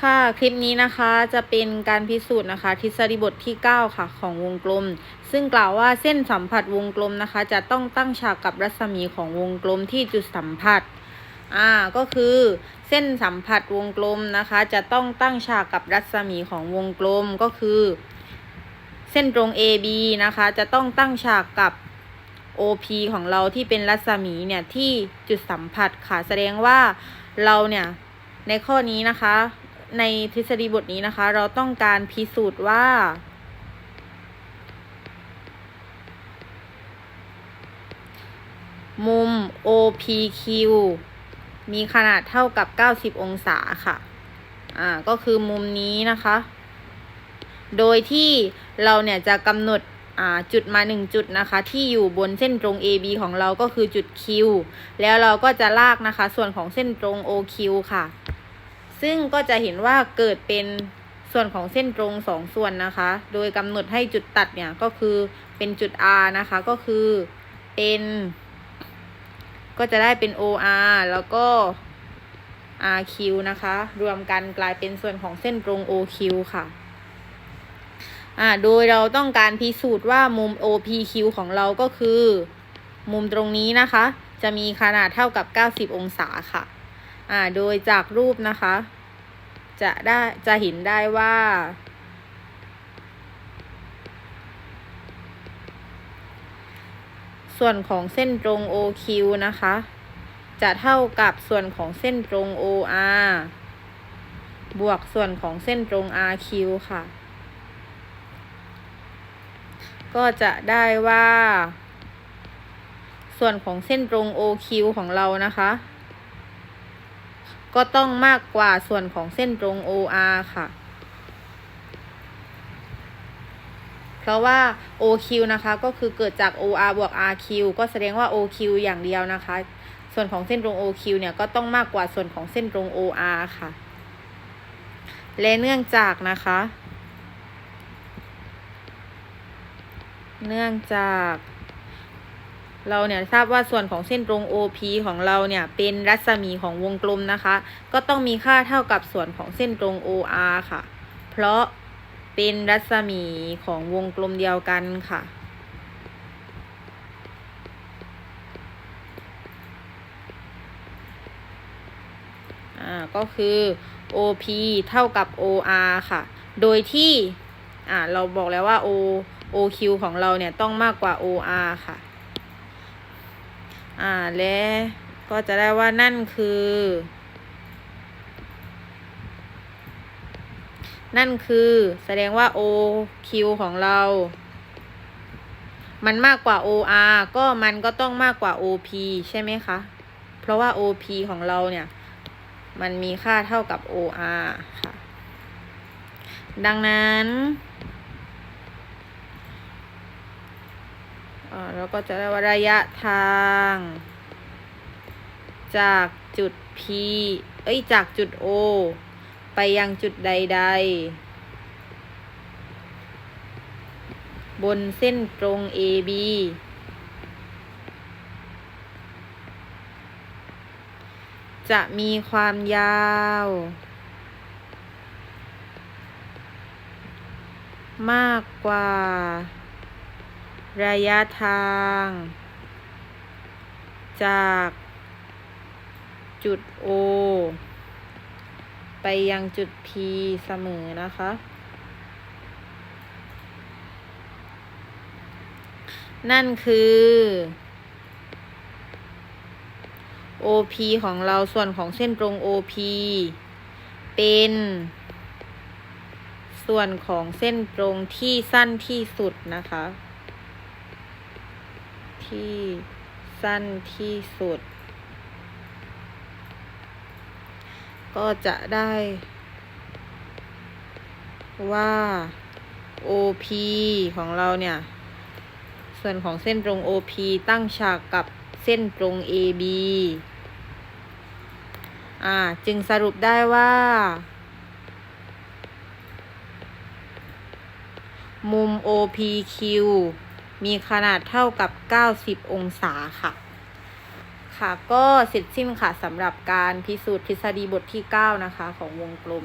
ค่ะคลิปนี้นะคะจะเป็นการพิสูจน์นะคะ ทฤษฎีบทที่ 9 ค่ะของวงกลม ซึ่งกล่าวว่าเส้นสัมผัสวงกลมนะคะ จะต้องตั้งฉากกับรัศมีของวงกลมที่จุดสัมผัสอ่าก็คือเส้นสัมผัสวงกลมนะคะ จะต้องตั้งฉากกับรัศมีของวงกลมก็คือ เส้นตรง AB นะคะ จะต้องตั้งฉากกับ OP ของเราที่เป็นรัศมีเนี่ยที่จุดสัมผัสค่ะแสดงว่าเราเนี่ยในข้อนี้นะคะ ในทฤษฎีบทนี้นะคะ เราต้องการพิสูจน์ว่า มุม OPQ มีขนาดเท่ากับ 90 องศาค่ะ อ่า ก็คือมุมนี้นะคะ โดยที่เราเนี่ยจะกำหนดอ่าจุดมา 1 จุดนะคะ ที่อยู่บนเส้นตรง AB ของเราก็คือจุด Q แล้วเราก็จะลากนะคะ ส่วนของเส้นตรง OQ ค่ะ ซึ่งก็จะเห็นว่าเกิดเป็นส่วนของเส้นตรงสองส่วนนะคะ โดยกำหนดให้จุดตัดเนี่ยก็คือเป็นจุด R นะคะก็คือเป็น ก็จะได้เป็น OR แล้วก็ RQ นะคะ รวมกันกลายเป็นส่วนของเส้นตรง OQ ค่ะอ่าโดยเราต้องการพิสูจน์ว่ามุม OPQ ของเราก็คือ มุมตรงนี้นะคะ จะมีขนาดเท่ากับ 90 องศาค่ะ อ่าโดยจากรูปนะคะ จะได้จะเห็นได้ว่า ส่วนของเส้นตรง OQ นะคะ จะเท่ากับส่วนของเส้นตรง OR บวกส่วนของเส้นตรง RQ ค่ะ ก็จะได้ว่า ส่วนของเส้นตรง OQ ของเรานะคะ ก็ต้องมากกว่าส่วนของเส้นตรง OR ค่ะ เพราะว่า OQ นะคะก็คือเกิดจาก OR บวก RQ ก็แสดงว่า OQ อย่างเดียวนะคะ ส่วนของเส้นตรง OQ เนี่ยก็ต้องมากกว่าส่วนของเส้นตรง OR ค่ะ และเนื่องจากนะคะ เนื่องจาก เราเนี่ยทราบว่าส่วนของเส้นตรง OP ของเราเนี่ยเป็นรัศมีของวงกลมนะคะ ก็ต้องมีค่าเท่ากับส่วนของเส้นตรง OR ค่ะ เพราะเป็นรัศมีของวงกลมเดียวกันค่ะ อ่า ก็คือ OP เท่ากับ OR ค่ะ โดยที่ อ่า เราบอกแล้วว่า O OQ ของเราเนี่ยต้องมากกว่า OR ค่ะ อ่าและก็จะได้ว่านั่นคือ นั่นคือแสดงว่า OQ ของเรา มันมากกว่า OR ก็มันก็ต้องมากกว่า OP ใช่ไหมคะ เพราะว่า OP ของเราเนี่ย มันมีค่าเท่ากับ OR ค่ะ ดังนั้น เราก็จะได้ว่าระยะทาง จากจุด P เอ้ย จากจุด O ไปยังจุดใด ๆ บนเส้นตรง AB จะมีความยาว มากกว่า ระยะทาง จากจุด O ไปยังจุด P เสมอนะคะ นั่นคือ OP ของเราส่วนของเส้นตรง OP เป็น ส่วนของเส้นตรงที่สั้นที่สุดนะคะ ที่สั้นที่สุด ก็จะได้ว่า OP ของเราเนี่ย ส่วนของเส้นตรง OP ตั้งฉากกับเส้นตรง AB อ่า จึงสรุปได้ว่า มุม OPQ มีขนาดเท่ากับ 90 องศาค่ะ ค่ะก็เสร็จสิ้นค่ะสำหรับการพิสูจน์ทฤษฎีบทที่ 9 นะคะ ของวงกลม